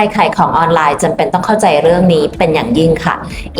รขายของออนไลน์จำเป็นต้องเข้าใจเรื่องนี้เป็นอย่างยิ่งค่ะ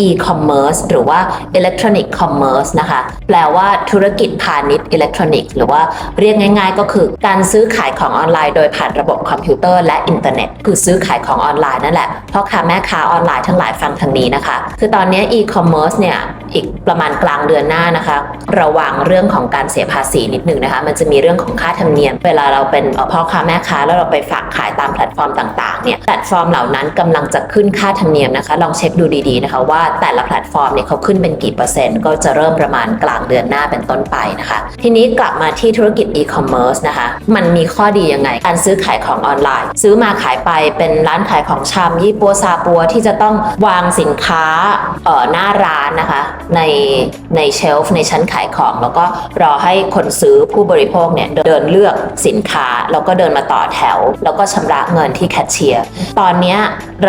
e-commerce หรือว่า electronic commerce นะคะ แปลว่าธุรกิจพาณิชย์อิเล็กทรอนิกส์หรือว่าเรียกง่ายๆ ก็คือการซื้อขายของออนไลน์โดยผ่านระบบคอมพิวเตอร์และอินเทอร์เน็ต คือซื้อขายของออนไลน์นั่นแหละพ่อค้าแม่ค้าออนไลน์ทั้งหลายฟังทางนี้นะคะ คือตอนนี้ e-commerce เนี่ยอีกประมาณกลางเดือนหน้านะคะ ระวังเรื่องของการเสียภาษีนิดหนึ่งนะคะ มันจะมีเรื่องของค่าธรรมเนียม เวลาเราเป็นพ่อค้าแม่ค้าแล้วเราไปฝากขายตามแพลตฟอร์มต่างๆเนี่ยแพลตฟอร์มเหล่านั้นกำลังจะขึ้นค่าธรรมเนียมนะคะ ลองเช็คดูดีๆนะคะว่าแต่ละแพลตฟอร์มเนี่ยเขาขึ้นเป็นกี่เปอร์เซ็นต์ก็จะเริ่มประมาณกลางเดือนหน้าเป็นต้นไปนะคะ ทีนี้กลับมาที่ธุรกิจ e-commerce นะคะมันมีข้อดียังไง การซื้อขายของออนไลน์ ซื้อมาขายไปเป็นร้านขายของชำยี่ปัวซาปัวที่จะต้องวางสินค้าออหน้าร้านนะคะ ในในเชลฟ์ในชั้นขายของ แล้วก็รอให้คนซื้อผู้บริโภคเนี่ยเดินเลือกสินค้า แล้วก็เดินมาต่อแถว แล้วก็ชำระเงินที่แคชเชียร์ตอนนี้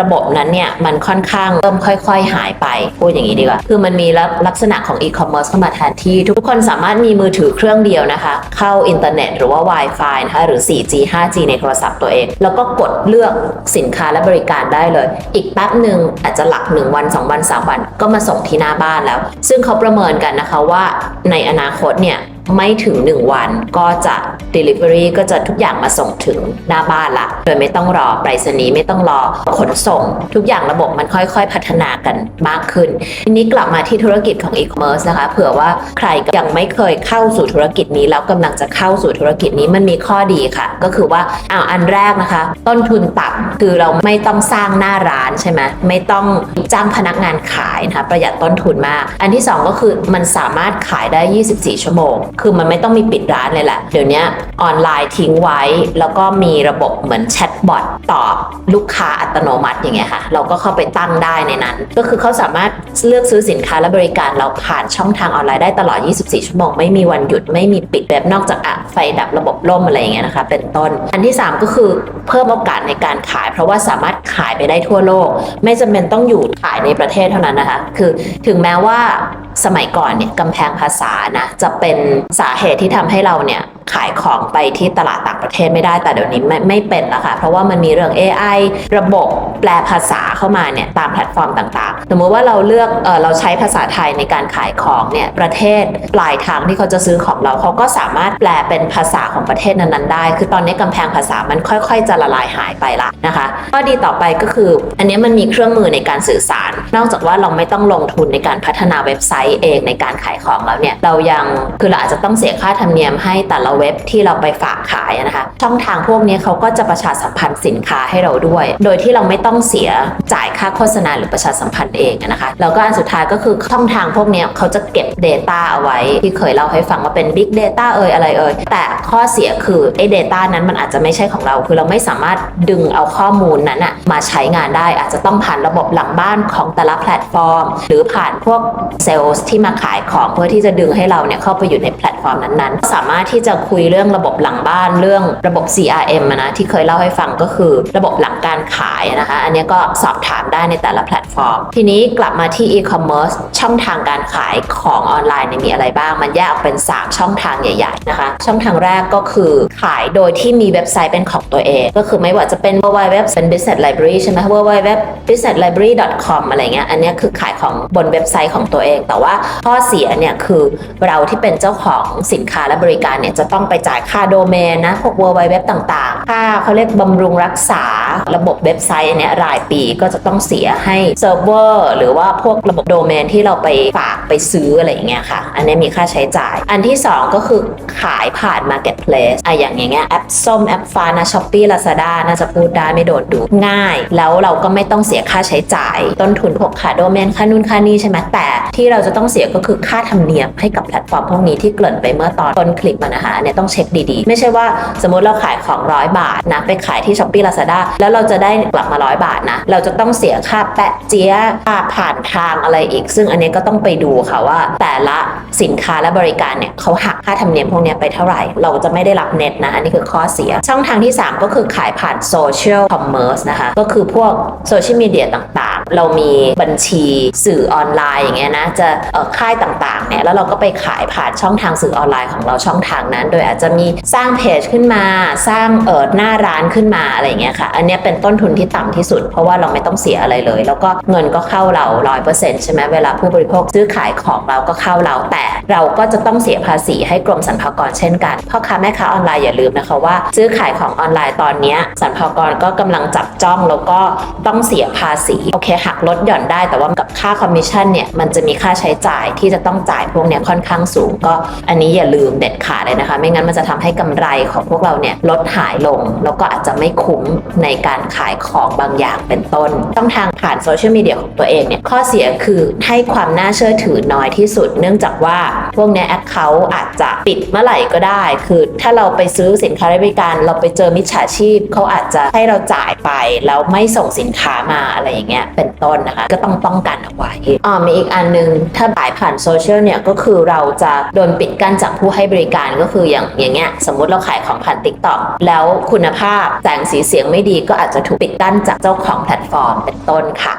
ระบบนั้นเนี่ยมันค่อนข้างเริ่มค่อย ๆ หายไปพูดอย่างนี้ดีกว่า คือมันมีลักษณะของอีคอมเมิร์ซเข้ามาแทนที่ ทุกคนสามารถมีมือถือเครื่องเดียวนะคะ เข้าอินเทอร์เน็ตหรือว่า Wi-Fi นะคะหรือ 4G 5G ในโทรศัพท์ตัวเอง แล้วก็กดเลือกสินค้าและบริการได้เลย อีกแป๊บหนึ่งอาจจะหลัก 1 วัน 2 วัน 3 วัน ก็มาส่งที่หน้าบ้านแล้วซึ่งเขาประเมินกันนะคะว่าในอนาคตเนี่ยไม่ถึง 1 วันก็จะ Delivery ก็จะทุกอย่างมาส่งถึงหน้าบ้านละ โดยไม่ต้องรอไปรษณีย์ไม่ต้องรอขนส่ง ทุกอย่างระบบมันค่อยๆ พัฒนากันมากขึ้นทีนี้กลับมาที่ธุรกิจของ e-commerce นะคะ เผื่อว่าใครยังไม่เคยเข้าสู่ธุรกิจนี้ แล้วกำลังจะเข้าสู่ธุรกิจนี้มันมีข้อดีค่ะ ก็คือว่าอ้าวอันแรกนะคะ ต้นทุนต่ำคือเราไม่ต้องสร้างหน้าร้านใช่ไหมไม่ต้องจ้างพนักงานขายนะคะประหยัดต้นทุนมาก อันที่สองก็คือมันสามารถขายได้ 24 ชั่วโมง คือมันไม่ต้องมีปิดร้านเลยแหละเดี๋ยวนี้ออนไลน์ทิ้งไว้ แล้วก็มีระบบเหมือนแชทบอทตอบลูกค้าอัตโนมัติอย่างเงี้ยค่ะ เราก็เข้าไปตั้งได้ในนั้น ก็คือเขาสามารถเลือกซื้อสินค้าและบริการเราผ่านช่องทางออนไลน์ได้ตลอด 24 ชั่วโมง ไม่มีวันหยุดไม่มีปิดแบบนอกจากอะไฟดับระบบล่มอะไรอย่างเงี้ยนะคะ เป็นต้น อันที่ 3 ก็คือเพิ่มโอกาสในการขาย เพราะว่าสามารถขายไปได้ทั่วโลก ไม่จำเป็นต้องอยู่ขายในประเทศเท่านั้นนะคะ คือถึงแม้ว่าสมัยก่อนเนี่ยกำแพงภาษานะจะเป็นสาเหตุที่ทำให้เราเนี่ย ขายของไปที่ตลาดต่างประเทศไม่ได้แต่เดี๋ยวนี้ไม่ไม่เป็นแล้วค่ะเพราะว่ามันมีเรื่อง AI ระบบแปลภาษาเข้ามาเนี่ยตามแพลตฟอร์มต่างๆ สมมติว่าเราเลือกเออเราใช้ภาษาไทยในการขายของเนี่ยประเทศปลายทางที่เขาจะซื้อของเราเขาก็สามารถแปลเป็นภาษาของประเทศนั้นๆได้ คือตอนนี้กำแพงภาษามันค่อยๆ จะละลายหายไปละนะคะข้อดีต่อไปก็คือ อันนี้มันมีเครื่องมือในการสื่อสาร นอกจากว่าเราไม่ต้องลงทุนในการพัฒนาเว็บไซต์เองในการขายของแล้วเนี่ยเรายังคือเราอาจจะต้องเสียค่าธรรมเนียมให้แต่ละเว็บที่เราไปฝากขายนะคะ ช่องทางพวกนี้เขาก็จะประชาสัมพันธ์สินค้าให้เราด้วย โดยที่เราไม่ต้องเสียจ่ายค่าโฆษณาหรือประชาสัมพันธ์เองนะคะแล้วก็อันสุดท้ายก็คือช่องทางพวกนี้เขาจะเก็บ Data เอาไว้ ที่เคยเล่าให้ฟังว่าเป็น Big Data เอ่ยอะไรเอ่ยแต่ข้อเสียคือไอ้ Data นั้นมันอาจจะไม่ใช่ของเรา คือเราไม่สามารถดึงเอาข้อมูลนั้นอะมาใช้งานได้ อาจจะต้องผ่านระบบหลังบ้านของแต่ละแพลตฟอร์ม หรือผ่านพวกเซลล์ที่มาขายของเพื่อที่จะดึงให้เราเนี่ยเข้าไปอยู่ในแพลตฟอร์มนั้นๆ สามารถที่จะคุยเรื่องระบบหลังบ้านเรื่องระบบ CRM นะที่เคยเล่าให้ฟังก็คือระบบหลังการขายนะคะ อันนี้ก็สอบถามได้ในแต่ละแพลตฟอร์ม ทีนี้กลับมาที่ e-commerce ช่องทางการขายของออนไลน์เนี่ยมีอะไรบ้าง มันแยกออกเป็น 3 ช่องทางใหญ่ ๆ นะคะ ช่องทางแรกก็คือขายโดยที่มีเว็บไซต์เป็นของตัวเอง ก็คือไม่ว่าจะเป็น www เป็น business library ใช่ไหม www business library com อะไรเงี้ย อันนี้คือขายของบนเว็บไซต์ของตัวเอง แต่ว่าข้อเสียเนี่ยคือเราที่เป็นเจ้าของสินค้าและบริการเนี่ยจะต้องไปจ่ายค่าโดเมนนะพวก www ต่างๆ ค่าเขาเรียกบำรุงรักษาระบบเว็บไซต์อันเนี้ยรายปีก็จะต้องเสียให้เซิร์ฟเวอร์หรือว่าพวกระบบโดเมนที่เราไปฝากไปซื้ออะไรอย่างเงี้ยค่ะ อันนี้มีค่าใช้จ่าย อันที่ 2 ก็คือขายผ่าน Marketplace อะอย่างอย่างเงี้ยแอปส้มแอปฟ้านะช้อปปี้ลาซาด้าน่าจะพูดได้ไม่โดดดูง่าย แล้วเราก็ไม่ต้องเสียค่าใช้จ่าย ต้นทุนพวกค่าโดเมนค่านู่นค่านี่ใช่ไหมแต่ที่เราจะต้องเสียก็คือค่าธรรมเนียมให้กับแพลตฟอร์มพวกนี้ที่เกริ่นไปเมื่อตอนต้นคลิปมานะคะเนี้ยต้องเช็คดีๆ ไม่ใช่ว่าสมมติเราขายของร้อยบาทนะไปขายที่ช้อปปี้ลาซาด้าแล้วเราจะได้กลับมาร้อยบาทนะ เราจะต้องเสียค่าแปะเจี๊ยค่าผ่านทางอะไรอีก ซึ่งอันนี้ก็ต้องไปดูค่ะว่า แต่ละสินค้าและบริการเนี่ยเขาหักค่าธรรมเนียมพวกนี้ไปเท่าไหร่ เราจะไม่ได้รับเน็ตนะ อันนี้คือข้อเสีย ช่องทางที่ 3 ก็คือขายผ่านโซเชียลคอมเมอร์สนะคะ ก็คือพวกโซเชียลมีเดียต่างๆ เรามีบัญชีสื่อออนไลน์อย่างเงี้ยนะจะค่ายต่างๆเนี่ยแล้วเราก็ไปขายผ่านช่องทางสื่อออนไลน์ของเราช่องทางนั้น โดยอาจจะมีสร้างเพจขึ้นมา สร้างเออหน้าร้านขึ้นมาอะไรเงี้ยค่ะ อันเนี้ยเป็นต้นทุนที่ต่ำที่สุด เพราะว่าเราไม่ต้องเสียอะไรเลย แล้วก็เงินก็เข้าเราร้อยเปอร์เซ็นต์ใช่ไหมเวลาผู้บริโภคซื้อขายของเราก็เข้าเรา แต่เราก็จะต้องเสียภาษีให้กรมสรรพากรเช่นกันพ่อค้าแม่ค้าออนไลน์อย่าลืมนะคะว่าซื้อขายของออนไลน์ตอนเนี้ยสรรพากรก็กำลังจับจ้องแล้วก็ต้องเสียภาษีโอเคหักลดหย่อนได้ แต่ว่ากับค่าคอมมิชชั่นเนี่ยมันจะมีค่าใช้จ่ายที่จะต้องจ่ายพวกเนี้ยค่อนข้างสูง ก็อันนี้อย่าลืมเด็ดขาดเลยนะคะ ไม่งั้นมันจะทำให้กำไรของพวกเราเนี่ยลดหายลง แล้วก็อาจจะไม่คุ้มในการขายของบางอย่างเป็นต้นต้องทางผ่านโซเชียลมีเดียของตัวเองเนี่ยข้อเสียคือให้ความน่าเชื่อถือน้อยที่สุด เนื่องจากว่าพวกเนี้ยแอคเคาท์อาจจะปิดเมื่อไหร่ก็ได้ คือถ้าเราไปซื้อสินค้าบริการเราไปเจอมิจฉาชีพเขาอาจจะให้เราจ่ายไปแล้วไม่ส่งสินค้ามาอะไรอย่างเงี้ยเป็นต้นนะคะ ก็ต้องป้องกันเอาไว้อ๋อมีอีกอันหนึง ถ้าขายผ่านโซเชียลเนี่ยก็คือเราจะโดนปิดกั้นจากผู้ให้บริการก็คืออย่างอย่างเงี้ยสมมุติเราขายของผ่านติ๊กต็อกแล้วคุณภาพแสงสีเสียงไม่ดีก็อาจจะถูกปิดกั้นจากเจ้าของแพลตฟอร์มเป็นต้นค่ะ